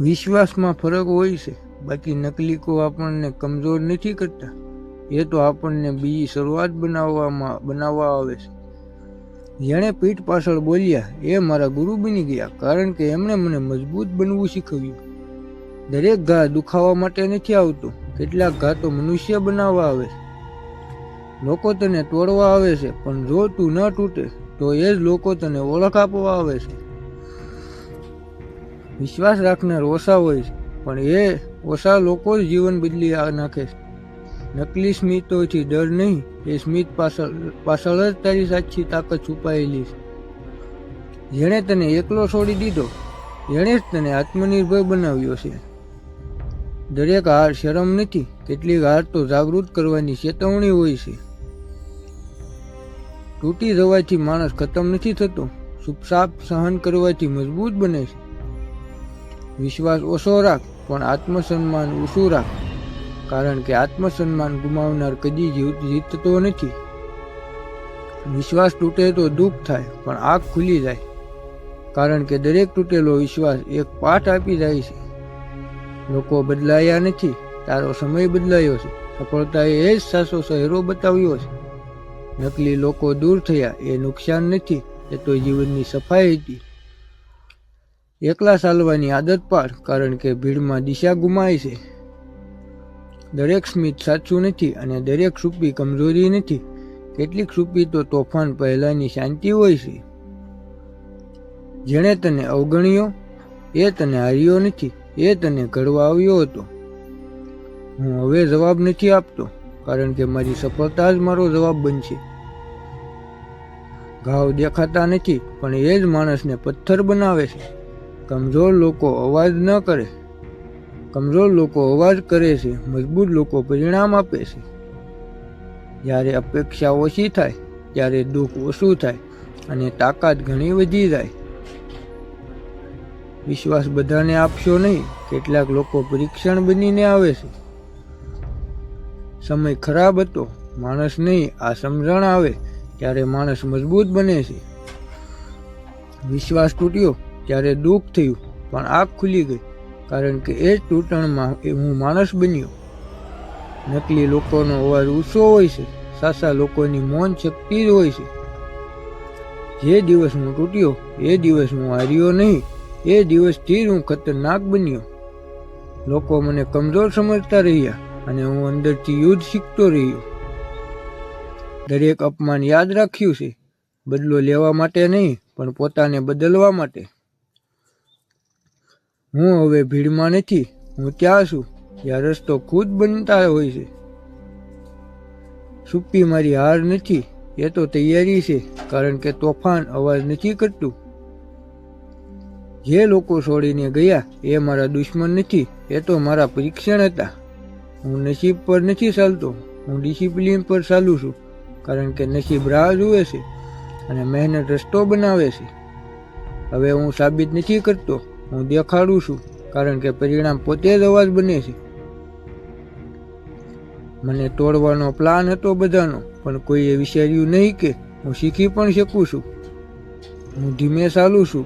વિશ્વાસમાં ફરક હોય છે. બાકી નકલીકો આપણને કમજોર નથી કરતા. એ તો આપણને બીજી શરૂઆત બનાવવામાં, બનાવવા આવે છે. જેણે પીઠ પાછળ બોલ્યા, એ મારા ગુરુ બની ગયા, કારણ કે એમણે મને મજબૂત બનવું શીખવ્યું. દરેક ઘા દુખાવા માટે નથી આવતો, કેટલાક ઘા તો મનુષ્ય બનાવવા આવે છે. લોકો તને તોડવા આવે છે, પણ જો તું ન તૂટે, તો એ જ લોકો તને ઓળખ આપવા આવે છે. વિશ્વાસ રાખનાર ઓછા હોય છે, પણ એ ઓછા લોકો જ જીવન બદલી નાખે છે. નકલી સ્મિતોથી ડર નહીં, એ સ્મિત પાછળ પાછળ જ તારી સાચી તાકાત છુપાયેલી છે. જેણે તને એકલો છોડી દીધો, એણે જ તને આત્મનિર્ભર બનાવ્યો છે. દરેક હાર શરમ નથી, કેટલીક હાર તો જાગૃત કરવાની ચેતવણી હોય છે. તૂટી જવાથી માણસ ખતમ નથી થતો ચૂપચાપ સહન કરવાથી મજબૂત બને છે. વિશ્વાસ ઓછો રાખ, પણ આત્મસન્માન ઓછું રાખ. કારણ કે આત્મસન્માન ગુમાવનાર કદી જીવ- જીતતો નથી. વિશ્વાસ તૂટે તો દુઃખ થાય, પણ આંખ ખુલી જાય. કારણ કે દરેક તૂટેલો વિશ્વાસ એક પાઠ આપી જાય છે. લોકો બદલાયા નથી, તારો સમય બદલાયો છે. સફળતાએ એ જ સાસો સહેરો બતાવ્યો છે. નકલી લોકો દૂર થયા, એ નુકસાન નથી, એ તો જીવનની સફાઈ હતી. એકલા ચાલવાની આદત પાડ, કારણ કે ભીડમાં દિશા ગુમાય છે. દરેક સ્મિત સાચું નથી અને દરેક સુપી કમજોરી નથી. કેટલીક સુપી તો તોફાન પહેલાંની શાંતિ હોય છે. જેણે તને અવગણ્યો, એ તને હાર્યો નથી, એ તને ઘડવા આવ્યો હતો. હું હવે જવાબ નથી આપતો, કારણ કે મારી સફળતા જ મારો જવાબ બનશે. ઘાવ દેખાતા નથી, પણ એ જ માણસને પથ્થર બનાવે છે. કમજોર લોકો અવાજ ન કરે. કમજોર લોકો અવાજ કરે છે, મજબૂત લોકો પરિણામ આપે છે. જ્યારે અપેક્ષા ઓછી થાય, ત્યારે દુઃખ ઓછું થાય અને તાકાત ઘણી વધી જાય. વિશ્વાસ બધાને આપશો નહીં, કેટલાક લોકો પરીક્ષણ બનીને આવે છે. સમય ખરાબ હતો, માણસ નહીં, આ સમજણ આવે, ત્યારે માણસ મજબૂત બને છે. વિશ્વાસ તૂટ્યો ત્યારે દુઃખ થયું, પણ આંખ ખુલી ગઈ, કારણ કે એ જ તૂટણમાં હું માણસ બન્યો. નકલી લોકોનો અવાજ ઊંચો હોય છે સાચા લોકોની મૌન શક્તિ જ હોય છે. જે દિવસ હું તૂટ્યો, એ દિવસ હું હાર્યો નહીં, એ દિવસથી જ હું ખતરનાક બન્યો. લોકો મને કમજોર સમજતા રહ્યા અને હું અંદરથી યુદ્ધ શીખતો રહ્યો. દરેક અપમાન યાદ રાખ્યું છે, બદલો લેવા માટે નહીં, પણ પોતાને બદલવા માટે. હું હવે ભીડમાં નથી, હું ત્યાં છું જ્યાં રસ્તો ખુદ બનતા હોય છે. સુપ્પી મારી હાર નથી, એ તો તૈયારી છે, કારણ કે તોફાન અવાજ નથી કરતું. જે લોકો છોડીને ગયા, એ મારા દુશ્મન નથી, એ તો મારા પરીક્ષણ હતા. હું નસીબ પર નથી ચાલતો, હું ડિસિપ્લિન પર ચાલું છું, કારણ કે નસીબ રાહ જુએ છે અને મહેનત રસ્તો બનાવે છે. હવે હું સાબિત નથી કરતો. હું દેખાડું છું, કારણ કે પરિણામ પોતે જ અવાજ બને છે. મને તોડવાનો પ્લાન હતો બધાનો, પણ કોઈએ વિચાર્યું નહીં કે હું શીખી પણ શકું છું. હું ધીમે ચાલું છું,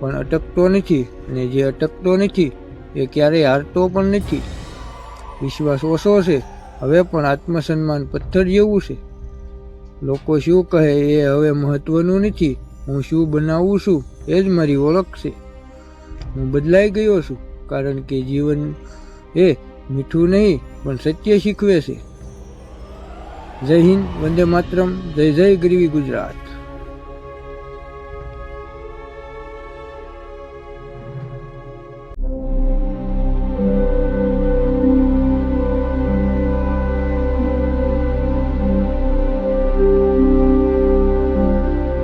પણ અટકતો નથી, અને જે અટકતો નથી, એ ક્યારેય હારતો પણ નથી. વિશ્વાસ ઓછો છે, હવે પણ આત્મસન્માન પથ્થર જેવું છે. લોકો શું કહે એ હવે મહત્વનું નથી, હું શું બનાવું છું, એ જ મારી ઓળખ છે. હું બદલાઈ ગયો છું, કારણ કે જીવન એ મીઠું નહીં, પણ સત્ય શીખવે છે. જય હિન્દ, વંદે માતરમ, જય જય, ગરવી ગુજરાત.